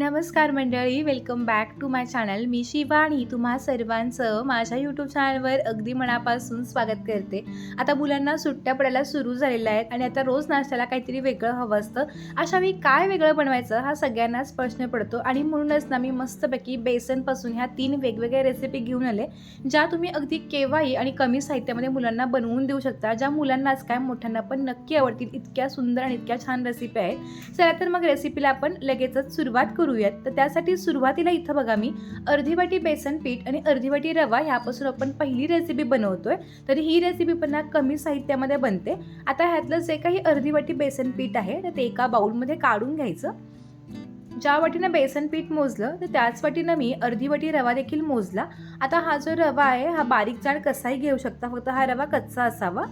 नमस्कार मंडळी welcome back to my channel मी शिवाणी तुम्हा सर्वांचं माझ्या यूट्यूब चॅनलवर अगदी मनापासून स्वागत करते. आता मुलांना सुट्ट्या पडायला सुरू झालेल्या आहेत आणि आता रोज नाश्त्याला काहीतरी वेगळं हवं असतं. अशा वेळी काय वेगळं बनवायचं हा सगळ्यांनाच प्रश्न पडतो आणि म्हणूनच ना मी मस्तपैकी बेसनपासून ह्या तीन वेगवेगळ्या रेसिपी घेऊन आले ज्या तुम्ही अगदी केव्हाही आणि कमी साहित्यामध्ये मुलांना बनवून देऊ शकता ज्या मुलांनाच काय मोठ्यांना पण नक्की आवडतील इतक्या सुंदर आणि इतक्या छान रेसिपी आहेत. चला तर मग रेसिपीला आपण लगेचच सुरुवात करू. करूयात. तर त्यासाठी सुरुवातीला इथं बघा मी अर्धी वाटी बेसन पीठ आणि अर्धी वाटी रवा ह्यापासून आपण पहिली रेसिपी बनवतोय. तर ही रेसिपी पण ना कमी साहित्यामध्ये बनते. आता ह्यातलं जे काही अर्धी वाटी बेसन पीठ आहे तर ते एका बाउलमध्ये काढून घ्यायचं. ज्या वाटीनं बेसन पीठ मोजलं तर त्याच वाटीनं मी अर्धी वाटी रवा देखील मोजला. आता हा जो रवा आहे हा बारीक जाड कसाही घेऊ शकता फक्त हा रवा कच्चा असावा.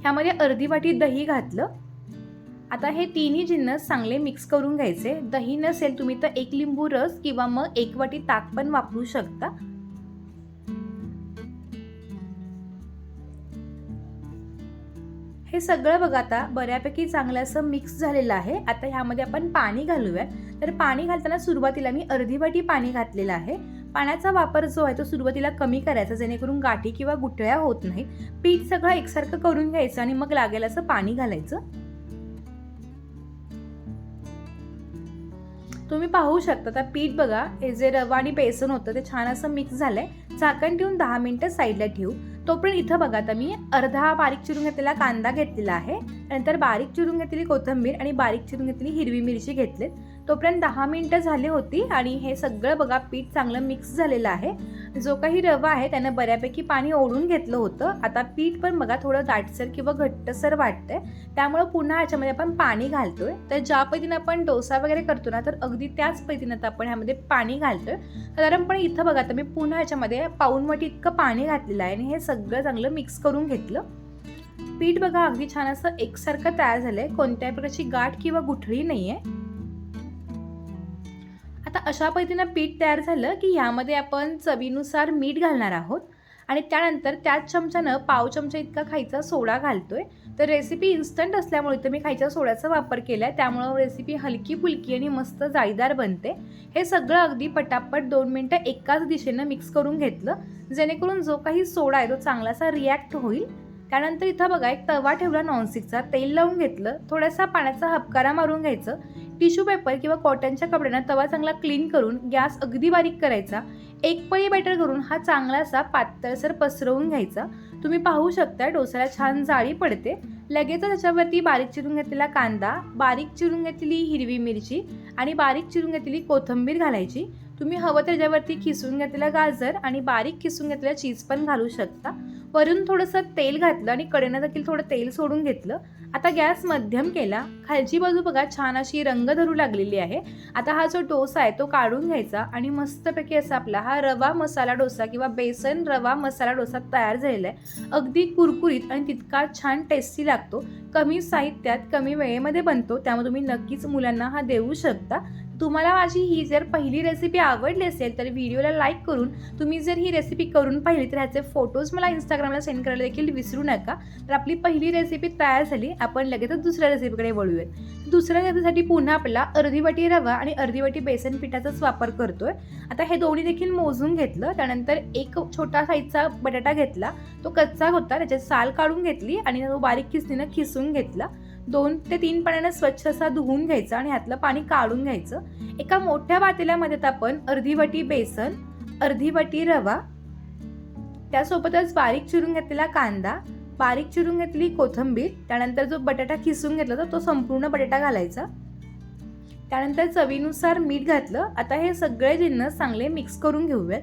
ह्यामध्ये अर्धी वाटी दही घातलं. आता हे तिन्ही जिन्नस चांगले मिक्स करून घ्यायचे. दही नसेल तुम्ही तर एक लिंबू रस किंवा मग एक वाटी ताक पण वापरू शकता. हे सगळं बघा आता बऱ्यापैकी चांगलं असं मिक्स झालेलं आहे. आता ह्यामध्ये आपण पाणी घालूया. तर पाणी घालताना सुरुवातीला मी अर्धी वाटी पाणी घातलेलं आहे. पाण्याचा वापर जो आहे तो सुरुवातीला कमी करायचा जेणेकरून गाठी किंवा गुठळ्या होत नाहीत. पीठ सगळं एकसारखं करून घ्यायचं आणि मग लागेल असं पाणी घालायचं. तुम्ही पाहू शकता त्या पीठ बघा हे जे रवा आणि बेसन होतं ते छान असं मिक्स झालंय. झाकण ठेवून दहा मिनिटं साईडला ठेवू. तोपर्यंत इथं बघा आता मी अर्धा बारीक चिरून घेतलेला कांदा घेतलेला आहे. नंतर बारीक चिरून घेतलेली कोथिंबीर आणि बारीक चिरून घेतलेली हिरवी मिरची घेतलीत. तोपर्यंत दहा मिनटं झाली होती आणि हे सगळं बघा पीठ चांगलं मिक्स झालेलं आहे. जो काही रवा आहे त्यानं बऱ्यापैकी पाणी ओढून घेतलं होतं. आता पीठ पण बघा थोडं दाटसर किंवा घट्टसर वाटतंय. त्यामुळं पुन्हा ह्याच्यामध्ये आपण पाणी घालतोय. तर ज्या पद्धतीनं आपण डोसा वगैरे करतो ना तर अगदी त्याच पद्धतीनं तर आपण ह्यामध्ये पाणी घालतोय. साधारणपणे इथं बघा तर मी पुन्हा ह्याच्यामध्ये पाऊन वाटी इतकं पाणी घातलेलं आहे आणि हे सगळं चांगलं मिक्स करून घेतलं. पीठ बघा अगदी छान असं एकसारखं तयार झालंय. कोणत्याही प्रकारची गाठ किंवा गुठळी नाही आहे आता अशा पद्धतीनं पीठ तयार झालं की ह्यामध्ये आपण चवीनुसार मीठ घालणार आहोत. आणि त्यानंतर त्याच चमच्यानं पाव चमचा इतका खायचा सोडा घालतोय. तर रेसिपी इन्स्टंट असल्यामुळे तर मी खायच्या सोड्याचा वापर केला आहे त्यामुळं रेसिपी हलकी फुलकी आणि मस्त जाळीदार बनते. हे सगळं अगदी पटापट दोन मिनटं एकाच दिशेनं मिक्स करून घेतलं. जेणेकरून जो काही सोडा आहे तो चांगलासा रिॲक्ट होईल. त्यानंतर इथं बघा एक तवा ठेवला नॉनस्टिकचा तेल लावून घेतलं. थोडासा पाण्याचा हपकारा मारून घ्यायचं. टिश्यू पेपर किंवा कॉटनच्या कपड्यानं तवा चांगला क्लीन करून गॅस अगदी बारीक करायचा. एक पळी बॅटर करून हा चांगलासा पातळसर पसरवून घ्यायचा. तुम्ही पाहू शकता डोसाला छान जाळी पडते. लगेच त्याच्यावरती बारीक चिरून घेतलेला कांदा बारीक चिरून घेतलेली हिरवी मिरची आणि बारीक चिरून घेतलेली कोथिंबीर घालायची. तुम्ही हवं त्याच्यावरती खिसून घेतलेला गाजर आणि बारीक खिसून घेतलेला चीज पण घालू शकता. वरून थोडंसं तेल घातलं आणि कडेनं देखील थोडं तेल सोडून घेतलं. आता गॅस मध्यम केला. खालची बाजू बघा छान अशी रंग धरू लागलेली आहे. आता हा जो डोसा आहे तो काढून घ्यायचा आणि मस्तपैकी असा आपला हा रवा मसाला डोसा किंवा बेसन रवा मसाला डोसा तयार झालेला आहे. अगदी कुरकुरीत आणि तितका छान टेस्टी लागतो. कमी साहित्यात कमी वेळेमध्ये बनतो. त्यामुळे तुम्ही नक्कीच मुलांना हा देऊ शकता. तुम्हाला माझी ही जर पहिली रेसिपी आवडली असेल तर व्हिडिओला लाईक करून तुम्ही जर ही रेसिपी करून पाहिली तर ह्याचे फोटोज मला इंस्टाग्रामला सेंड करायला देखील विसरू नका. तर आपली पहिली रेसिपी तयार झाली. आपण लगेचच दुसऱ्या रेसिपीकडे वळूयात. दुसऱ्या रेसिपीसाठी पुन्हा आपला अर्धी वाटी रवा आणि अर्धी वाटी बेसन पिठाचाच वापर करतोय. आता हे दोन्ही देखील मोजून घेतलं. त्यानंतर एक छोटा साईजचा बटाटा घेतला. तो कच्चा होता. त्याच्यात साल काढून घेतली आणि तो बारीक खिसणीनं खिसून घेतला. दोन ते तीन पाण्यानं स्वच्छ असा धुवून घ्यायचा आणि ह्यातलं पाणी काढून घ्यायचं. एका मोठ्या पातेल्यामध्ये आपण अर्धी वाटी बेसन अर्धी वाटी रवा त्यासोबतच बारीक चिरून घेतलेला कांदा बारीक चिरून घेतली कोथिंबीर त्यानंतर जो बटाटा खिसून घेतला होता तो संपूर्ण बटाटा घालायचा. त्यानंतर चवीनुसार मीठ घातलं. आता हे सगळे जिन्नस चांगले मिक्स करून घेऊयात.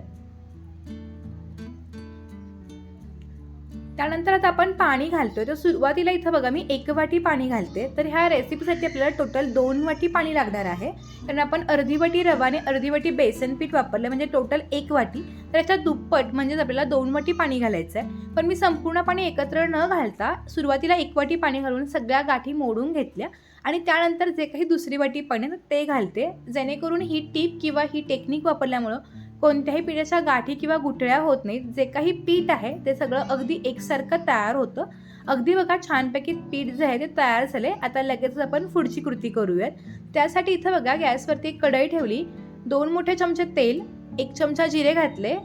त्यानंतर आता आपण पाणी घालतोय. तर सुरुवातीला इथं बघा मी एक वाटी पाणी घालते. तर ह्या रेसिपीसाठी आपल्याला टोटल दोन वाटी पाणी लागणार आहे. कारण आपण अर्धी वाटी रवाने अर्धी वाटी बेसन पीठ वापरलं म्हणजे टोटल एक वाटी. तर याच्यात दुप्पट म्हणजेच आपल्याला दोन वाटी पाणी घालायचं आहे पण मी संपूर्ण पाणी एकत्र न घालता सुरुवातीला एक वाटी पाणी घालून सगळ्या गाठी मोडून घेतल्या. आणि त्यानंतर जे काही दुसरी वाटी पाणी ते घालते. जेणेकरून ही टीप किंवा ही टेक्निक वापरल्यामुळं कोणत्याही पिठाच्या गाठी किंवा गुठळ्या होत नाहीत. जे काही पीठ आहे ते सगळं अगदी एकसारखं तयार होतं. अगदी बघा छानपैकी पीठ जे आहे ते तयार झाले. आता लगेच आपण पुढची कृती करूयात. त्यासाठी इथं बघा गॅसवरती एक कढई ठेवली. दोन मोठे चमचे तेल एक चमचा जिरे घातले.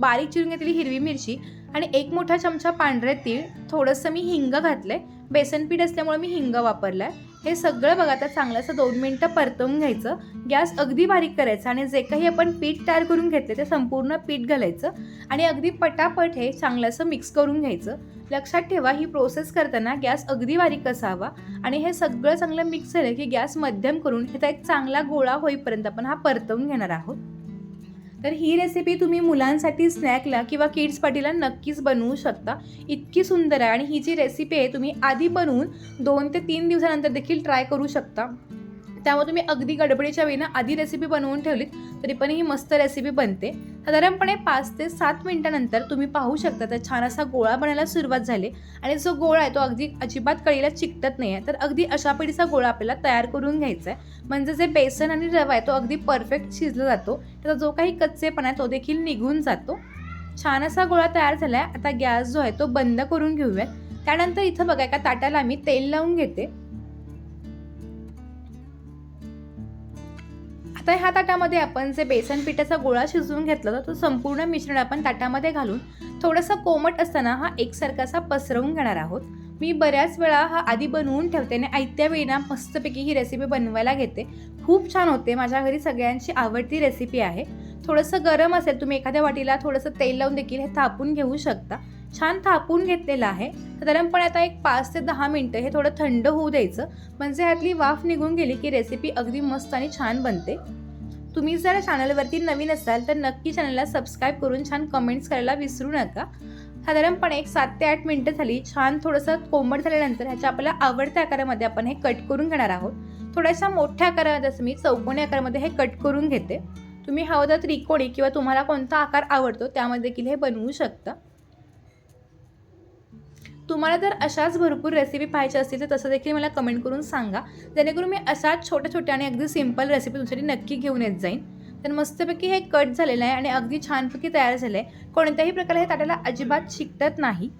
बारीक चिरून घेतली हिरवी मिरची आणि एक मोठा चमचा पांढरे तीळ. थोडंसं मी हिंग घातले बेसन पीठ असल्यामुळे मी हिंग वापरलं आहे हे सगळं बघा आता चांगलं असं दोन मिनटं परतवून घ्यायचं. गॅस अगदी बारीक करायचा आणि जे काही आपण पीठ तयार करून घेतले ते संपूर्ण पीठ घालायचं. आणि अगदी पटापट हे चांगलं असं मिक्स करून घ्यायचं. लक्षात ठेवा ही प्रोसेस करताना गॅस अगदी बारीक असावा. आणि हे सगळं चांगलं मिक्स झालं की गॅस मध्यम करून ह्याचा एक चांगला गोळा होईपर्यंत आपण हा परतवून घेणार आहोत. तर ही रेसिपी तुम्ही मुलांसाठी स्नॅकला किंवा किड्स पार्टीला नक्कीच बनवू शकता. इतकी सुंदर आहे आणि ही जी रेसिपी आहे तुम्ही आधी बनवून दोन ते तीन दिवसानंतर देखील ट्राय करू शकता. त्यामुळे तुम्ही अगदी गडबडीच्या वेळी ना आधी रेसिपी बनवून ठेवलीत तरी पण ही मस्त रेसिपी बनते. साधारणपणे पाच ते सात मिनिटानंतर तुम्ही पाहू शकता तर छान असा गोळा बनायला सुरुवात झाली. आणि जो गोळा आहे तो अगदी अजिबात कळीला चिकटत नाही आहे तर अगदी अशा पिढीचा गोळा आपल्याला तयार करून घ्यायचा आहे म्हणजे जे बेसन आणि रवा आहे तो अगदी परफेक्ट शिजला जातो. त्याचा जो काही कच्चेपणा आहे तो देखील निघून जातो. छान असा गोळा तयार झाला आहे आता गॅस जो आहे तो बंद करून घेऊयात. त्यानंतर इथं बघा एका ताटाला मी तेल लावून घेते. आता ह्या ताटामध्ये आपण जे बेसन पिठाचा गोळा शिजवून घेतला होता तो संपूर्ण मिश्रण आपण ताटामध्ये घालून थोडंसं कोमट असताना हा एकसारखासा पसरवून घेणार आहोत. मी बऱ्याच वेळा हा आधी बनवून ठेवते आणि आयत्या ना मस्तपैकी ही रेसिपी बनवायला घेते. खूप छान होते माझ्या घरी सगळ्यांची आवडती रेसिपी आहे. थोडंसं गरम असेल तुम्ही एखाद्या वाटीला थोडंसं तेल लावून देखील हे थापून घेऊ शकता. छान थापून घेतलेलं आहे. साधारणपणे आता एक पाच ते दहा मिनटं हे थोडं थंड होऊ द्यायचं. म्हणजे ह्यातली वाफ निघून गेली की रेसिपी अगदी मस्त आणि छान बनते. तुम्ही जर चॅनलवरती नवीन असाल तर नक्की चॅनलला सबस्क्राईब करून छान कमेंट्स करायला विसरू नका. साधारणपणे एक सात ते आठ मिनटं झाली. छान थोडंसं कोंबड झाल्यानंतर ह्याच्या आपल्याला आवडत्या आकारामध्ये आपण हे कट करून घेणार आहोत. थोड्याशा मोठ्या आकारामध्ये असं मी चौकोनी आकारामध्ये हे कट करून घेते. तुम्ही हवं तर त्रिकोणी किंवा तुम्हाला कोणता आकार आवडतो त्यामध्ये देखील हे बनवू शकता. तुम्हाला जर अशाच भरपूर रेसिपी पाहायच्या असतील तर तसं देखील मला कमेंट करून सांगा. जेणेकरून मी अशाच छोट्या छोट्या आणि अगदी सिंपल रेसिपी तुमच्यासाठी नक्की घेऊन येत जाईन. तर मस्तपैकी हे कट झालेलं आहे आणि अगदी छानपैकी तयार झालं आहे. कोणत्याही प्रकारे हे ताटाला अजिबात शिकटत नाही.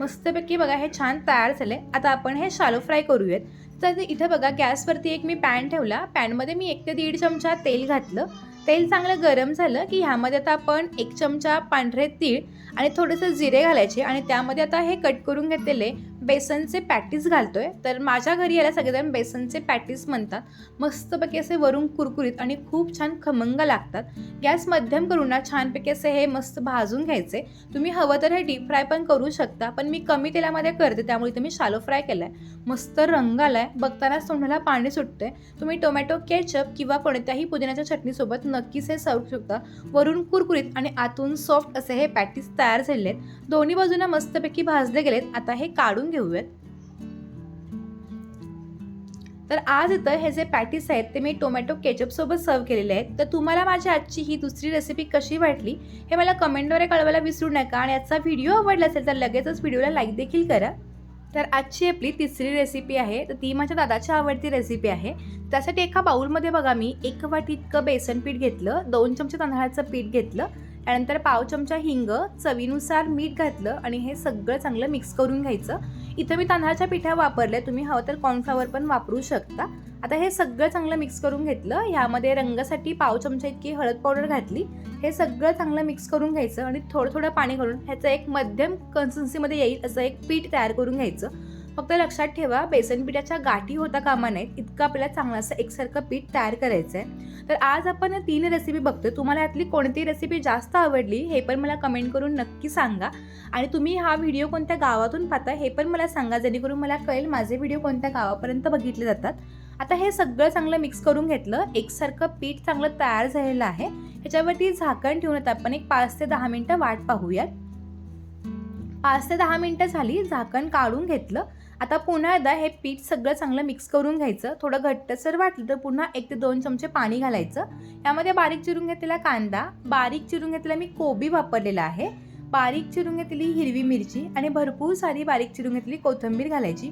मस्तपैकी बघा हे छान तयार झाले आता आपण हे शालो फ्राय करूयात. तर इथं बघा गॅसवरती एक मी पॅन ठेवला. पॅनमध्ये मी एक ते दीड चमचा तेल घातलं. तेल चांगलं गरम झालं की ह्यामध्ये आता आपण एक चमचा पांढरे तीळ आणि थोडंसं जिरे घालायचे आणि त्यामध्ये आता हे कट करून घेतलेले बेसनचे पॅटीस आहे तर माझ्या घरी याला सगळेजण बेसनचे पॅटीस म्हणतात. मस्तपैकी असे वरून कुरकुरीत आणि खूप छान खमंग लागतात. गॅस मध्यम करून ना छानपैकी असे हे मस्त भाजून घ्यायचे. तुम्ही हवं तर हे डीप फ्राय पण करू शकता पण मी कमी तेलामध्ये करते त्यामुळे इथे मी शालो फ्राय केला आहे मस्त रंग आला आहे बघतानाच तोंडाला पाणी सुटते तुम्ही टोमॅटो केचप किंवा कोणत्याही पुदिन्याच्या चटणीसोबत नक्कीच हे सर्व शकता. वरून कुरकुरीत आणि आतून सॉफ्ट असे हे पॅटीस तयार झालेले आहेत. दोन्ही बाजूंना मस्तपैकी भाजले गेलेत. आता हे काढून घेऊयात. तर आज इथं हे जे पॅटीस आहेत ते मी टोमॅटो केचपसोबत सर्व केलेले आहेत. तर तुम्हाला माझी आजची ही दुसरी रेसिपी कशी वाटली हे मला कमेंटद्वारे कळवायला विसरू नका. आणि आजचा व्हिडिओ आवडला असेल तर लगेचच व्हिडिओला लाईक देखील करा. तर आजची आपली तिसरी रेसिपी आहे तर ती माझ्या दादाची आवडती रेसिपी आहे. त्यासाठी एका बाउलमध्ये बघा मी एक वाटी इतकं बेसन पीठ घेतलं दोन चमचे तांदळाचं पीठ घेतलं त्यानंतर पाव चमचा हिंग चवीनुसार मीठ घातलं आणि हे सगळं चांगलं मिक्स करून घ्यायचं. इथं मी तांदळाच्या पिठ्या वापरल्या. तुम्ही हवं तर कॉर्नफ्लॉवर पण वापरू शकता. आता हे सगळं चांगलं मिक्स करून घेतलं. ह्यामध्ये रंगासाठी पाव चमचा इतकी हळद पावडर घातली. हे सगळं चांगलं मिक्स करून घ्यायचं आणि थोडं थोडं पाणी घालून ह्याचं एक मध्यम कन्सिस्टन्सीमध्ये येईल असं एक पीठ तयार करून घ्यायचं. फक्त लक्षात ठेवा बेसन पिठाच्या गाठी होता कामा नाहीत इतकं आपल्याला चांगलं असं एकसारखं पीठ तयार करायचं आहे तर आज आपण तीन रेसिपी बघतोय. तुम्हाला यातली कोणती रेसिपी जास्त आवडली हे पण मला कमेंट करून नक्की सांगा. आणि तुम्ही हा व्हिडिओ कोणत्या गावातून पाहता हे पण मला सांगा जेणेकरून मला कळेल माझे व्हिडिओ कोणत्या गावापर्यंत बघितले जातात. आता हे सगळं चांगलं मिक्स करून घेतलं एकसारखं पीठ चांगलं तयार झालेलं आहे. ह्याच्यावरती झाकण ठेवून आपण एक पाच ते दहा मिनटं वाट पाहूयात. पाच ते दहा मिनटं झाली झाकण काढून घेतलं. आता पुन्हा एकदा हे पीठ सगळं चांगलं मिक्स करून घ्यायचं. थोडं घट्टसर वाटलं तर पुन्हा एक ते दोन चमचे पाणी घालायचं. यामध्ये बारीक चिरून घेतलेला कांदा बारीक चिरून घेतलेला मी कोबी वापरलेला आहे. बारीक चिरून घेतलेली हिरवी मिरची आणि भरपूर सारी बारीक चिरून घेतलेली कोथिंबीर घालायची.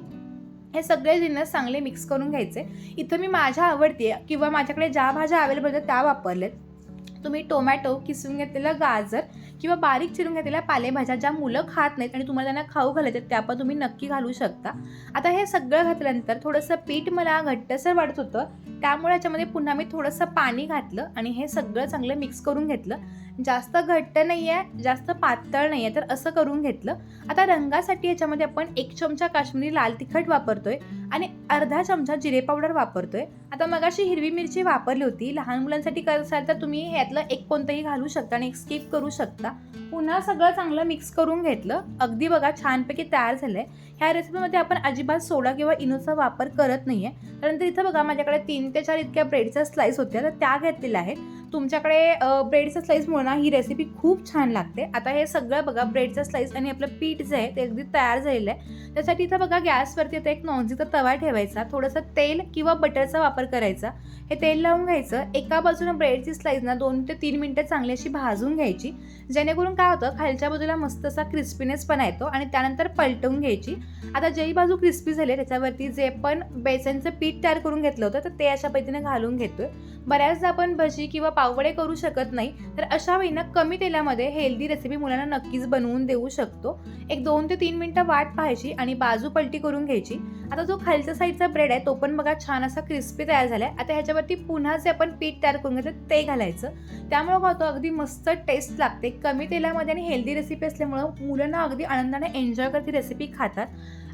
हे सगळे जिन्नस चांगले मिक्स करून घ्यायचे. इथं मी माझ्या आवडते किंवा माझ्याकडे ज्या भाज्या अवेलेबल आहेत त्या वापरल्यात तुम्ही टोमॅटो किसून घेतलेलं गाजर किंवा बारीक चिरून घेतलेल्या पालेभाज्या ज्या मुलं खात नाहीत आणि तुम्हाला त्यांना खाऊ घालायचे त्या पण तुम्ही नक्की घालू शकता. आता हे सगळं घातल्यानंतर थोडंसं पीठ मला घट्टसर वाटत होतं. त्यामुळे याच्यामध्ये पुन्हा मी थोडंसं पाणी घातलं आणि हे सगळं चांगलं मिक्स करून घेतलं. जास्त घट्ट नाही आहे जास्त पातळ नाही आहे तर असं करून घेतलं. आता रंगासाठी याच्यामध्ये आपण एक चमचा काश्मीरी लाल तिखट वापरतोय. आणि अर्धा चमचा जिरे पावडर वापरतोय. आता मगाशी हिरवी मिरची वापरली होती. लहान मुलांसाठी करसाल तर तुम्ही ह्यातलं एक कोणतंही घालू शकता आणि एक स्किप करू शकता. पुन्हा सगळं चांगलं मिक्स करून घेतलं. अगदी बघा छानपैकी तयार झालं आहे ह्या रेसिपीमध्ये आपण अजिबात सोडा किंवा इनोचा वापर करत नाही आहे त्यानंतर इथं बघा माझ्याकडे तीन ते चार इतक्या ब्रेडच्या स्लाईस होत्या. तर त्या घेतलेल्या आहेत. तुमच्याकडे ब्रेडचा स्लाईसमुळे ना ही रेसिपी खूप छान लागते. आता हे सगळं बघा ब्रेडचं स्लाईस आणि आपलं पीठ जे आहे ते अगदी तयार झालेलं आहे. त्यासाठी इथं बघा गॅसवरती आता एक नॉनझीचा तवा ठेवायचा थोडंसं तेल किंवा बटरचा वापर करायचा. हे तेल लावून घ्यायचं. एका बाजूनं ब्रेडची स्लाईस ना दोन ते तीन मिनटं चांगली अशी भाजून घ्यायची. जेणेकरून काय होतं खालच्या बाजूला मस्त असा क्रिस्पीनेसपणा येतो आणि त्यानंतर पलटवून घ्यायची. आता जेही बाजू क्रिस्पी झाली त्याच्यावरती जे पण बेसनचं पीठ तयार करून घेतलं होतं तर ते अशा पद्धतीने घालून घेतोय. बऱ्याचदा आपण भजी किंवा पाववडे करू शकत नाही तर अशा वेळीनं कमी तेलामध्ये हेल्दी रेसिपी मुलांना नक्कीच बनवून देऊ शकतो. एक दोन ते तीन मिनटं वाट पाहायची आणि बाजू पलटी करून घ्यायची. आता जो खालच्या साईडचा ब्रेड आहे तो पण बघा छान असा क्रिस्पी तयार झालाय. आता ह्याच्यावरती पुन्हा जे आपण पीठ तयार करून घेतलं ते घालायचं. त्यामुळे काय होतं अगदी मस्त टेस्ट लागते. कमी तेलामध्ये आणि हेल्दी रेसिपी असल्यामुळं मुलांना अगदी आनंदाने एन्जॉय करते रेसिपी खातात.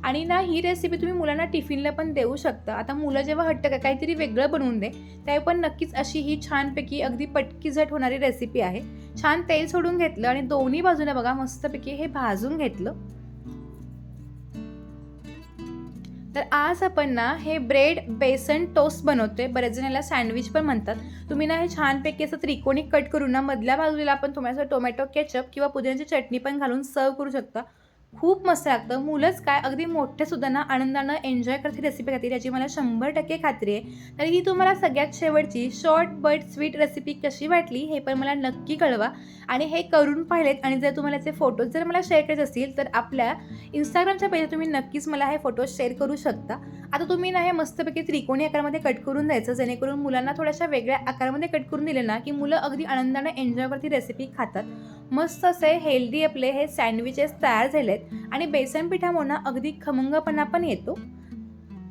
आणि ना ही रेसिपी तुम्ही मुलांना टिफिनला पण देऊ शकता. आता मुलं जेव्हा हट्ट का काहीतरी वेगळं बनवून दे त्यावेळी पण नक्कीच अशी ही छानपैकी अगदी पटकी झट होणारी रेसिपी आहे. छान तेल सोडून घेतलं आणि दोन्ही बाजूने बघा मस्तपैकी हे भाजून घेतलं. तर आज आपण ना हे ब्रेड बेसन टोस्ट बनवतोय. बरेच जण याला सँडविच पण म्हणतात. तुम्ही ना हे छानपैकी असं त्रिकोणी कट करून ना मधल्या बाजूला आपण तुम्हाला टोमॅटो केचप किंवा पुदिन्याची चटणी पण घालून सर्व करू शकता. खूप मस्त लागतं मुलंच काय अगदी मोठे सुद्धा ना आनंदानं एन्जॉय करते रेसिपी खातील याची मला शंभर टक्के खात्री आहे. तर ही तुम्हाला सगळ्यात शेवटची शॉर्ट बट स्वीट रेसिपी कशी वाटली हे पण मला नक्की कळवा. आणि हे करून पाहिलेत आणि जर तुम्हाला याचे फोटोज जर मला शेअर करायचे असतील तर आपल्या इंस्टाग्रामच्या पेजवर तुम्ही नक्कीच मला हे फोटोज शेअर करू शकता. आता तुम्ही ना हे मस्तपैकी त्रिकोणी आकारामध्ये कट करून द्यायचं जेणेकरून मुलांना थोड्याशा वेगळ्या आकारामध्ये कट करून दिले ना की मुलं अगदी आनंदाने एन्जॉय करती रेसिपी खातात. मस्त असे हेल्दी आपले हे सँडविचेस तयार झालेत. आणि बेसन पिठामुळे अगदी खमंगपणा पण येतो.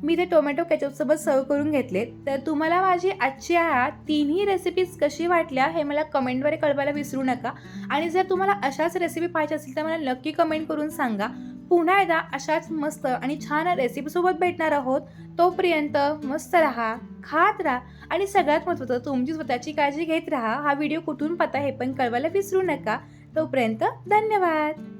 मी ते टोमॅटो केचपसोबत सर्व करून घेतले तर तुम्हाला माझी आजची ह्या तिन्ही रेसिपीज कशी वाटल्या हे मला कमेंटद्वारे कळवायला विसरू नका. आणि जर तुम्हाला अशाच रेसिपी पाहिजे असेल तर मला नक्की कमेंट करून सांगा. पुन्हा एकदा अशाच मस्त आणि छान रेसिपीसोबत भेटणार आहोत. तोपर्यंत मस्त राहा खात राहा आणि सगळ्यात महत्त्वाचं तुमची स्वतःची काळजी घेत राहा. हा व्हिडिओ कुठून पाहता हे पण कळवायला विसरू नका. तोपर्यंत धन्यवाद.